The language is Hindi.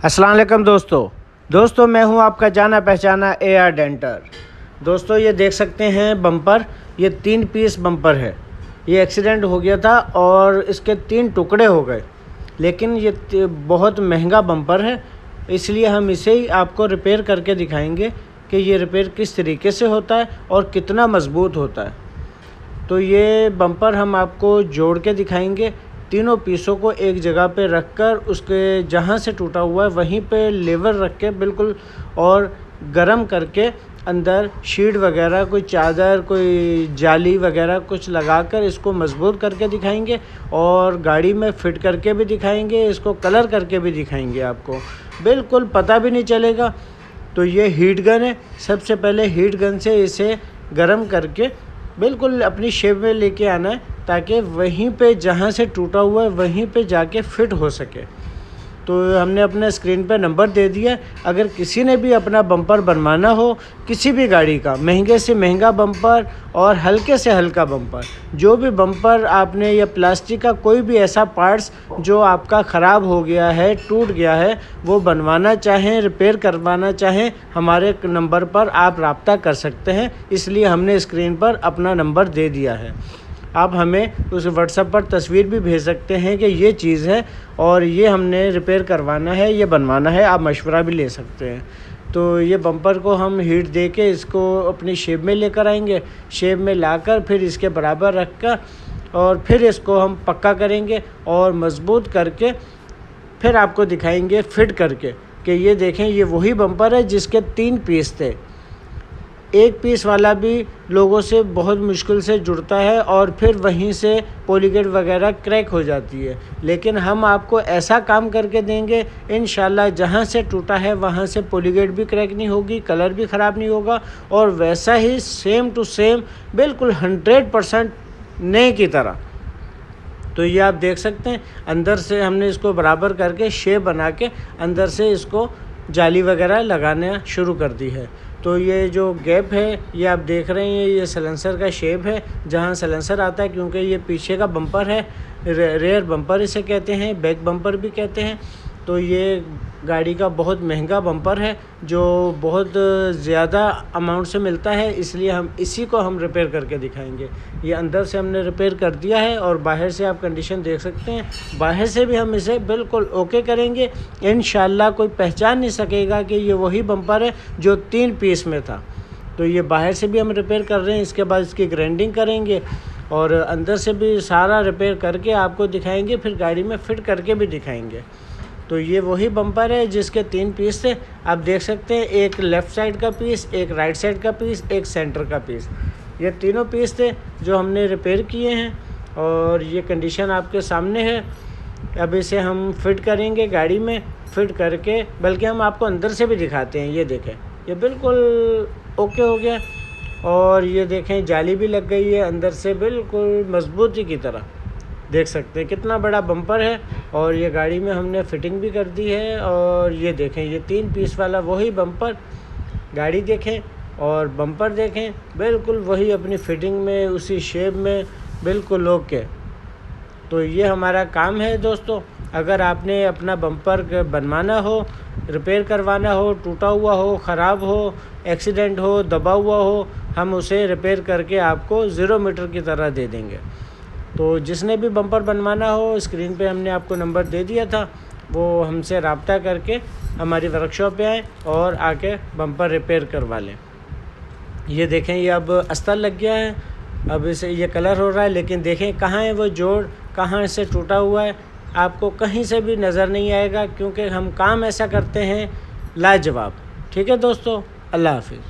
वालेकुम दोस्तों। दोस्तों, मैं हूँ आपका जाना पहचाना ए आर डेंटर दोस्तों, ये देख सकते हैं बम्पर, ये तीन पीस बम्पर है। ये एक्सीडेंट हो गया था और इसके तीन टुकड़े हो गए। लेकिन ये बहुत महँगा बम्पर है, इसलिए हम इसे ही आपको रिपेयर करके दिखाएँगे कि ये रिपेयर किस तरीके से होता है और कितना मज़बूत होता है। तो ये बम्पर हम आपको जोड़ के दिखाएँगे तीनों पीसों को एक जगह पे रखकर उसके जहाँ से टूटा हुआ है, वहीं पे लेवर रख के बिल्कुल और गरम करके अंदर शीट वगैरह, कोई चादर, कोई जाली वगैरह कुछ लगाकर इसको मज़बूत करके दिखाएँगे और गाड़ी में फिट करके भी दिखाएँगे, इसको कलर करके भी दिखाएँगे आपको। बिल्कुल पता भी नहीं चलेगा। तो ये हीट गन है। सबसे पहले हीट गन से इसे गर्म करके बिल्कुल अपनी शेप में लेके आना है ताकि वहीं पे जहाँ से टूटा हुआ है, वहीं पे जाके फिट हो सके। तो हमने अपने स्क्रीन पे नंबर दे दिया। अगर किसी ने भी अपना बम्पर बनवाना हो, किसी भी गाड़ी का, महँगे से महँगा बम्पर और हल्के से हल्का बम्पर, जो भी बम्पर आपने या प्लास्टिक का कोई भी ऐसा पार्ट्स जो आपका ख़राब हो गया है, टूट गया है, वो बनवाना चाहें, रिपेयर करवाना चाहें, हमारे नंबर पर आप रब्ता कर सकते हैं। इसलिए हमने स्क्रीन पर अपना नंबर दे दिया है। आप हमें उस व्हाट्सएप पर तस्वीर भी भेज सकते हैं कि ये चीज़ है और ये हमने रिपेयर करवाना है, ये बनवाना है, आप मशवरा भी ले सकते हैं। तो ये बम्पर को हम हीट दे के इसको अपनी शेप में लेकर आएँगे। शेप में लाकर फिर इसके बराबर रख कर और फिर इसको हम पक्का करेंगे और मज़बूत करके फिर आपको दिखाएँगे फिट करके कि ये देखें, ये वही बम्पर है जिसके तीन पीस थे। एक पीस वाला भी लोगों से बहुत मुश्किल से जुड़ता है और फिर वहीं से पोलीगेट वगैरह क्रैक हो जाती है। लेकिन हम आपको ऐसा काम करके देंगे इन जहाँ से टूटा है वहाँ से पोलीगेट भी क्रैक नहीं होगी, कलर भी ख़राब नहीं होगा और वैसा ही सेम टू सेम बिल्कुल हंड्रेड परसेंट नए की तरह। तो ये आप देख सकते हैं, अंदर से हमने इसको बराबर करके शेप बना के अंदर से इसको जाली वगैरह लगाना शुरू कर दी है। तो ये जो गैप है, ये आप देख रहे हैं, ये सलेंसर का शेप है, जहाँ सलेंसर आता है क्योंकि ये पीछे का बम्पर है रेयर बम्पर इसे कहते हैं बैक बम्पर भी कहते हैं। तो ये गाड़ी का बहुत महँगा बम्पर है, जो बहुत ज़्यादा अमाउंट से मिलता है, इसलिए हम इसी को हम रिपेयर करके दिखाएँगे। ये अंदर से हमने रिपेयर कर दिया है और बाहर से आप कंडीशन देख सकते हैं। बाहर से भी हम इसे बिल्कुल ओके करेंगे। इन कोई पहचान नहीं सकेगा कि ये वही बम्पर है जो तीन पीस में था। तो ये बाहर से भी हम रिपेयर कर रहे हैं, इसके बाद इसकी ग्राइंडिंग करेंगे और अंदर से भी सारा रिपेयर करके आपको दिखाएँगे, फिर गाड़ी में फिट करके भी दिखाएँगे। तो ये वही बम्पर है जिसके तीन पीस थे। आप देख सकते हैं, एक लेफ़्ट साइड का पीस एक राइट साइड का पीस एक सेंटर का पीस ये तीनों पीस थे जो हमने रिपेयर किए हैं और ये कंडीशन आपके सामने है। अब इसे हम फिट करेंगे गाड़ी में। फिट करके, बल्कि हम आपको अंदर से भी दिखाते हैं, ये देखें। ये बिल्कुल ओके हो गया। और ये देखें, जाली भी लग गई है अंदर से, बिल्कुल मजबूती की तरह। देख सकते हैं। कितना बड़ा बम्पर है और ये गाड़ी में हमने फिटिंग भी कर दी है और ये देखें, ये तीन पीस वाला वही बम्पर गाड़ी देखें और बम्पर देखें, बिल्कुल वही अपनी फिटिंग में, उसी शेप में, बिल्कुल ओके तो ये हमारा काम है दोस्तों। अगर आपने अपना बम्पर बनवाना हो रिपेयर करवाना हो, टूटा हुआ हो, ख़राब हो एक्सीडेंट हो, दबा हुआ हो, हम उसे रिपेयर करके आपको ज़ीरो मीटर की तरह दे देंगे। तो जिसने भी बम्पर बनवाना हो स्क्रीन पे हमने आपको नंबर दे दिया था, वो हमसे रबता करके हमारी वर्कशॉप पे आए और आके बम्पर रिपेयर करवा लें। ये देखें, ये अब अस्तर लग गया है। अब इसे, ये कलर हो रहा है, लेकिन देखें कहाँ है वो जोड़, कहाँ से टूटा हुआ है। आपको कहीं से भी नज़र नहीं आएगा, क्योंकि हम काम ऐसा करते हैं, लाजवाब। ठीक है दोस्तों? अल्लाह हाफिज़।